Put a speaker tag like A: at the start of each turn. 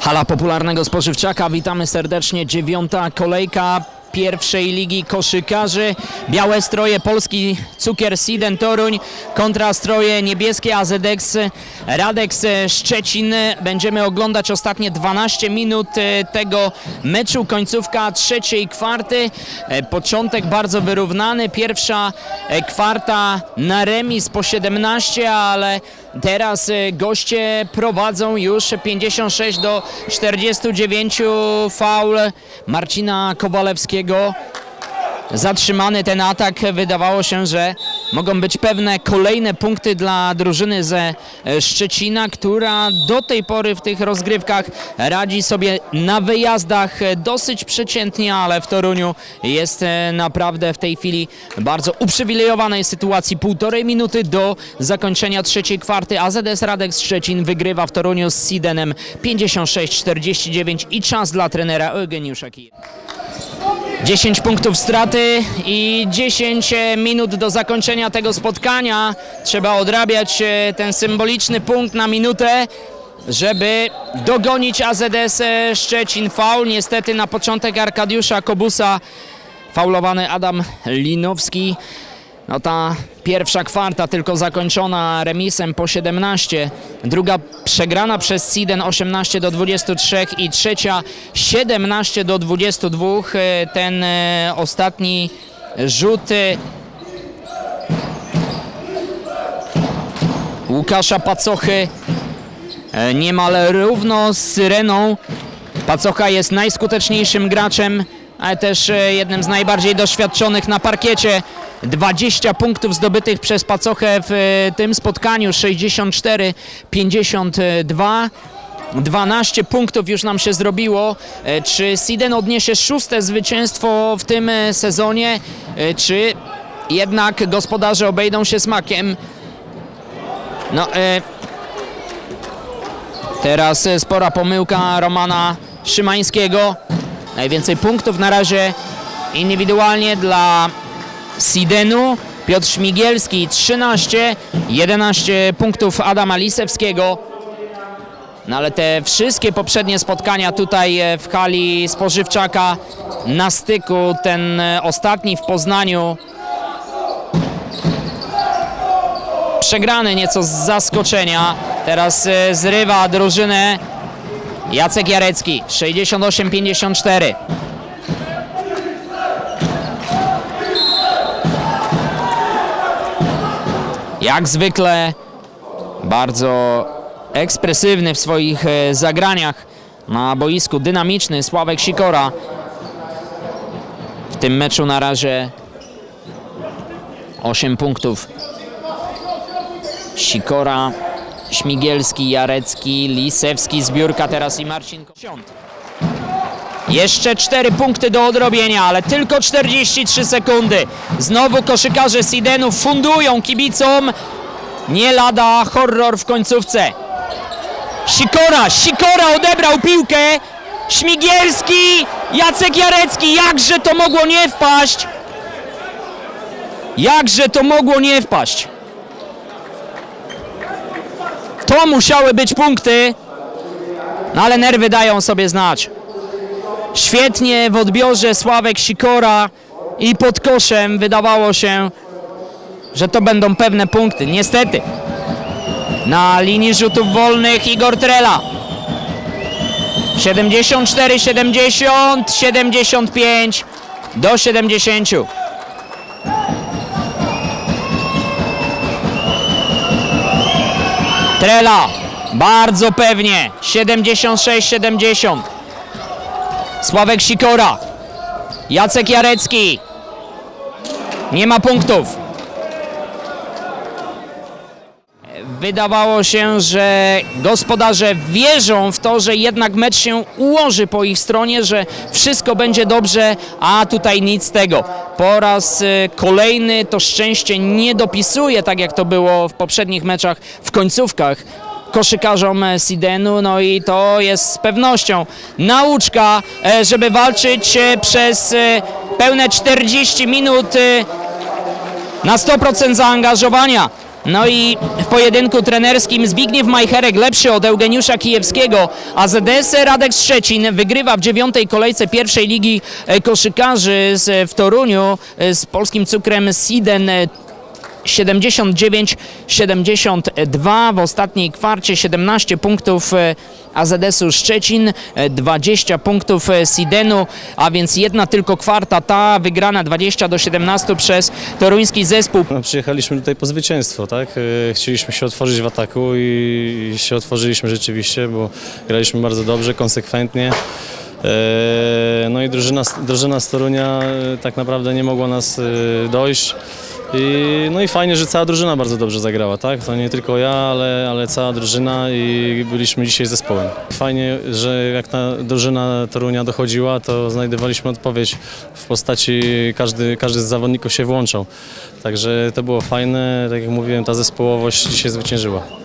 A: Hala popularnego spożywczaka, witamy serdecznie. Dziewiąta kolejka pierwszej ligi koszykarzy. Białe stroje Polski Cukier Siden Toruń kontra stroje niebieskie AZX Radex Szczecin. Będziemy oglądać ostatnie 12 minut e, tego meczu. Końcówka trzeciej kwarty. E, Początek bardzo wyrównany. Pierwsza e, kwarta na remis po 17, ale Teraz e, goście prowadzą już 56 do 49 faul Marcina Kowalewskiego. Zatrzymany ten atak. Wydawało się, że mogą być pewne kolejne punkty dla drużyny ze e, Szczecina, która do tej pory w tych rozgrywkach radzi sobie na wyjazdach e, dosyć przeciętnie, ale w Toruniu jest e, naprawdę w tej chwili bardzo uprzywilejowanej sytuacji. Półtorej minuty do zakończenia trzeciej kwarty. AZS Radek Szczecin wygrywa w Toruniu z Sidenem 56-49 i czas dla trenera Eugeniusza Kijewa. 10 punktów straty i 10 minut do zakończenia tego spotkania. Trzeba odrabiać e, ten symboliczny punkt na minutę, żeby dogonić AZS Szczecin. Faul niestety na początek Arkadiusza Kobusa. Faulowany Adam Linowski. No ta pierwsza kwarta tylko zakończona remisem po 17, druga przegrana przez Siden 18 do 23 i trzecia 17 do 22. E, Ten e, ostatni rzut e, Łukasza Pacochy niemal równo z Syreną. Pacocha jest najskuteczniejszym graczem, ale też jednym z najbardziej doświadczonych na parkiecie. 20 punktów zdobytych przez Pacochę w e, tym spotkaniu, 64-52. 12 punktów już nam się zrobiło. E, Czy Siden odniesie szóste zwycięstwo w tym e, sezonie, czy jednak gospodarze obejdą się smakiem? No, e, teraz spora pomyłka Romana Szymańskiego. Najwięcej punktów na razie indywidualnie dla Sidenu. Piotr Śmigielski 13, 11 punktów Adama Lisewskiego. No ale te wszystkie poprzednie spotkania tutaj e, w hali spożywczaka na styku, ten e, ostatni w Poznaniu przegrany nieco z zaskoczenia. Teraz e, zrywa drużynę Jacek Jarecki 68-54. Jak zwykle bardzo ekspresywny w swoich e, zagraniach na boisku, dynamiczny Sławek Sikora. W tym meczu na razie 8 punktów. Sikora, Śmigielski, Jarecki, Lisewski, zbiórka teraz i Marcin Kosiąt. Jeszcze 4 punkty do odrobienia, ale tylko 43 sekundy. Znowu koszykarze Sidenu fundują kibicom. Nie lada horror w końcówce. Sikora, Sikora odebrał piłkę. Śmigielski, Jacek Jarecki, jakże to mogło nie wpaść? Jakże to mogło nie wpaść? To musiały być punkty, no ale nerwy dają sobie znać. Świetnie w odbiorze Sławek Sikora i pod koszem wydawało się, że to będą pewne punkty. Niestety. Na linii rzutów wolnych Igor Trela. 74, 70, 75 do 70. Trela bardzo pewnie 76-70. Sławek Sikora. Jacek Jarecki. Nie ma punktów. Wydawało się, że gospodarze wierzą w to, że jednak mecz się ułoży po ich stronie, że wszystko będzie dobrze, a tutaj nic z tego. Po raz y, kolejny to szczęście nie dopisuje, tak jak to było w poprzednich meczach w końcówkach koszykarzom Sidenu, no i to jest z pewnością nauczka, e, żeby walczyć e, przez e, pełne 40 minut na 100% zaangażowania. No i w pojedynku trenerskim Zbigniew Majcherek lepszy od Eugeniusza Kijewskiego, a ZDS Radek Szczecin wygrywa w dziewiątej kolejce pierwszej ligi koszykarzy w Toruniu z polskim cukrem Siden 79-72 w ostatniej kwarcie 17 punktów e, AZS-u Szczecin, e, 20 punktów e, Sidenu, a więc jedna tylko kwarta ta wygrana 20 do 17 przez toruński zespół.
B: No, przyjechaliśmy tutaj po zwycięstwo, tak? E, Chcieliśmy się otworzyć w ataku i się otworzyliśmy rzeczywiście, bo graliśmy bardzo dobrze, konsekwentnie. E, No i drużyna, drużyna z Torunia e, tak naprawdę nie mogła nas e, dojść. I, no i fajnie, że cała drużyna bardzo dobrze zagrała, tak? To nie tylko ja, ale, ale cała drużyna i byliśmy dzisiaj zespołem. Fajnie, że jak ta drużyna Torunia dochodziła, to znajdowaliśmy odpowiedź w postaci, każdy, każdy z zawodników się włączał. Także to było fajne, tak jak mówiłem, ta zespołowość dzisiaj zwyciężyła.